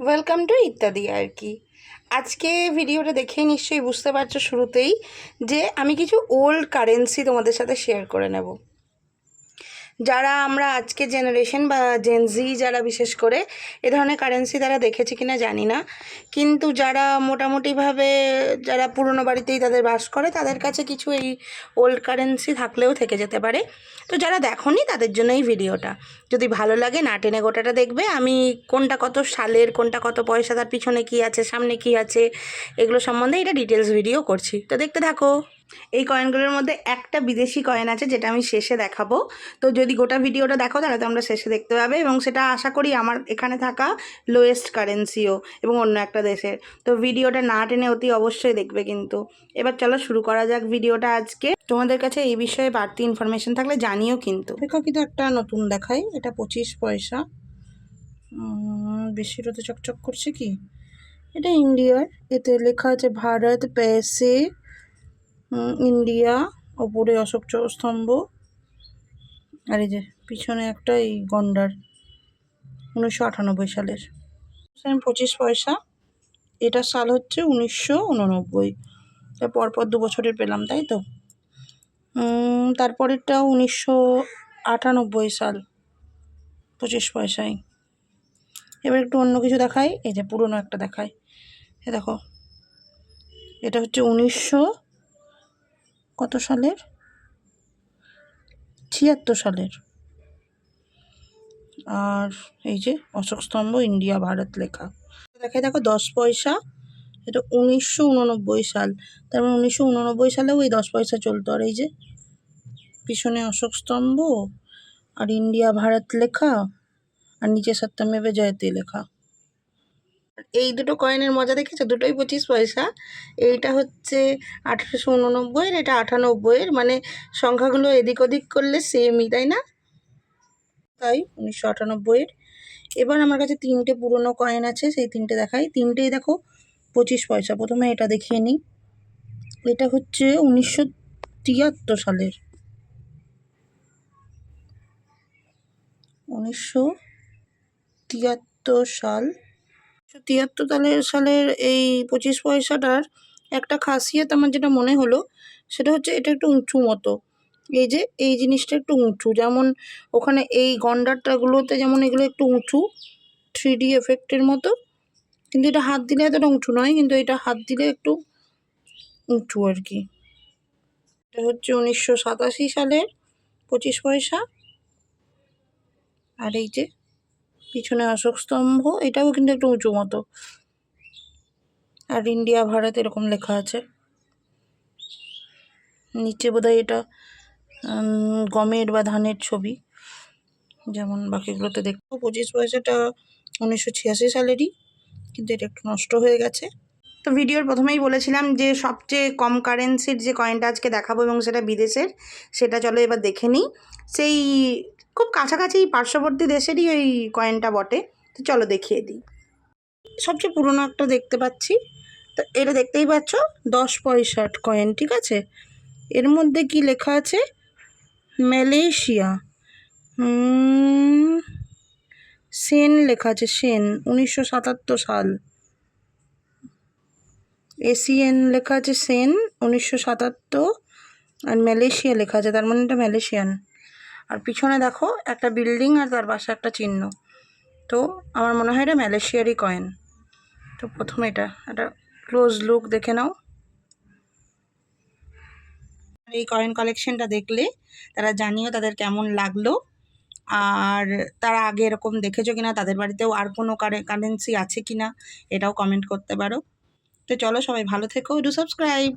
Welcome to ইত্যাদি আর কি। আজকে ভিডিওটা দেখেই নিশ্চয়ই বুঝতে পারছ শুরুতেই যে আমি কিছু ওল্ড কারেন্সি তোমাদের সাথে শেয়ার করে নেব। যারা আমরা আজকে জেনারেশন বা জেনজি যারা বিশেষ করে এ ধরনের কারেন্সি তারা দেখেছে কিনা জানি না। কিন্তু যারা মোটামুটিভাবে যারা পুরনো বাড়িতেই তাদের বাস করে, তাদের কাছে কিছু এই ওল্ড কারেন্সি থাকলেও থেকে যেতে পারে। তো যারা দেখোনি তাদের জন্য এই ভিডিওটা যদি ভালো লাগে না টেনে গোটাটা দেখবে। আমি কোনটা কত সালের, কোনটা কত পয়সা, তার পিছনে কী আছে, সামনে কী আছে, এগুলো সম্বন্ধে এটা ডিটেলস ভিডিও করছি। তো দেখতে থাকো। এই কয়েনগুলোর মধ্যে একটা বিদেশি কয়েন আছে যেটা আমি শেষে দেখাবো। তো যদি গোটা ভিডিওটা দেখো তাহলে তোমরা শেষে দেখতে পাবে এবং সেটা আশা করি আমার এখানে থাকা লোয়েস্ট কারেন্সিও এবং অন্য একটা দেশের। তো ভিডিওটা না টেনে অতি অবশ্যই দেখবে কিন্তু। এবার চলো শুরু করা যাক ভিডিওটা আজকে। তোমাদের কাছে এই বিষয়ে বাড়তি ইনফরমেশন থাকলে জানিও কিন্তু। কিন্তু একটা নতুন দেখাই এটা পঁচিশ পয়সা। উম, বেশিটাতে চকচক করছে কি? এটা ইন্ডিয়ার। এতে লেখা আছে ভারত উম, ইন্ডিয়া, ওপরে অশোক স্তম্ভ। আর এই যে পিছনে একটা এই গন্ডার, উনিশশো আটানব্বই সালের। পঁচিশ পয়সা। এটা সাল হচ্ছে উনিশশো উননব্বই। পরপর দু বছরের পেলাম, তাই তো? তারপরেরটা উনিশশো আটানব্বই সাল, পঁচিশ পয়সায়। এবার একটু অন্য কিছু দেখাই। এই যে পুরনো একটা দেখায় এ দেখো, এটা হচ্ছে উনিশশো কত সালের? ছিয়াত্তর সালের। আর এই যে অশোক স্তম্ভ ইন্ডিয়া, ভারত লেখা। দেখাই দেখো, দশ পয়সা। এটা উনিশশো উননব্বই সাল। তার মানে উনিশশো উননব্বই সালেও এই দশ পয়সা চলতো। আর এই যে পিছনে অশোক স্তম্ভ আর ইন্ডিয়া, ভারত লেখা আর নিচে সত্যমেবে জয়তে লেখা। এই দুটো কয়েনের মজা দেখেছ? দুটোই পঁচিশ পয়সা। এইটা হচ্ছে আঠেরোশো উননব্বইয়ের এটা আটানব্বইয়ের। মানে সংখ্যাগুলো এদিক ওদিক করলে সেমই তাই না? তাই উনিশশো আটানব্বইয়ের। এবার আমার কাছে তিনটে পুরনো কয়েন আছে, সেই তিনটে দেখাই। তিনটেই দেখো, পঁচিশ পয়সা। প্রথমে এটা দেখিয়ে নিই। এটা হচ্ছে উনিশশো তিয়াত্তর সালের। উনিশশো তিয়াত্তর সাল। তিয়াত্তর সালের সালের এই পঁচিশ পয়সাটার একটা খাসিয়ত আমার যেটা মনে হলো, সেটা হচ্ছে এটা একটু উঁচু মতো। এই যে, এই জিনিসটা একটু উঁচু। যেমন ওখানে এই গন্ডারটাগুলোতে যেমন এগুলো একটু উঁচু থ্রি ডি এফেক্টের মতো, কিন্তু এটা হাত দিলে এতটা উঁচু নয়, কিন্তু এটা হাত দিলে একটু উঁচু আর কি। এটা হচ্ছে উনিশশো সাতাশি সালের পঁচিশ পয়সা। আর এই যে পিছনে অশোক স্তম্ভ, এটাও কিন্তু একটু উঁচু মতো। আর ইন্ডিয়া, ভারত এরকম লেখা আছে। নিচে বোধহয় এটা গমের বা ধানের ছবি, যেমন বাকিগুলোতে দেখো পঁচিশ পয়সাটা উনিশশো ছিয়াশি সালেরই, কিন্তু এটা একটু নষ্ট হয়ে গেছে। তো ভিডিওর প্রথমেই বলেছিলাম যে সবচেয়ে কম কারেন্সির যে কয়েনটা আজকে দেখাবো এবং সেটা বিদেশের, সেটা চলো এবার দেখে নিই। সেই খুব কাছাকাছি পার্শ্ববর্তী দেশেরই ওই কয়েনটা বটে। তো চলো দেখিয়ে দিই। সবচেয়ে পুরনো একটা দেখতে পাচ্ছি। তো এটা দেখতেই পাচ্ছ, দশ পয়সার কয়েন ঠিক আছে? এর মধ্যে কি লেখা আছে? মালয়েশিয়া। সেন লেখা আছে, সেন, উনিশশো সাতাত্তর সাল। এসিএন লেখা আছে, সেন, উনিশশো সাতাত্তর। আর মালয়েশিয়া লেখা আছে, তার মানে এটা মালয়েশিয়ান। আর পিছনে দেখো একটা বিল্ডিং আর তার পাশে একটা চিহ্ন। তো আমার মনে হয় এটা মালয়েশিয়ারই কয়েন তো প্রথমে এটা, একটা ক্লোজ লুক দেখে নাও। এই কয়েন কালেকশনটা দেখলে তারা জানিও তাদের কেমন লাগল। আর তারা আগে এরকম দেখেছ কিনা, তাদের বাড়িতেও আর কোনো কারেন্সি আছে কিনা, এটাও কমেন্ট করতে পারো। তো চলো সবাই ভালো থেকো ডু সাবস্ক্রাইব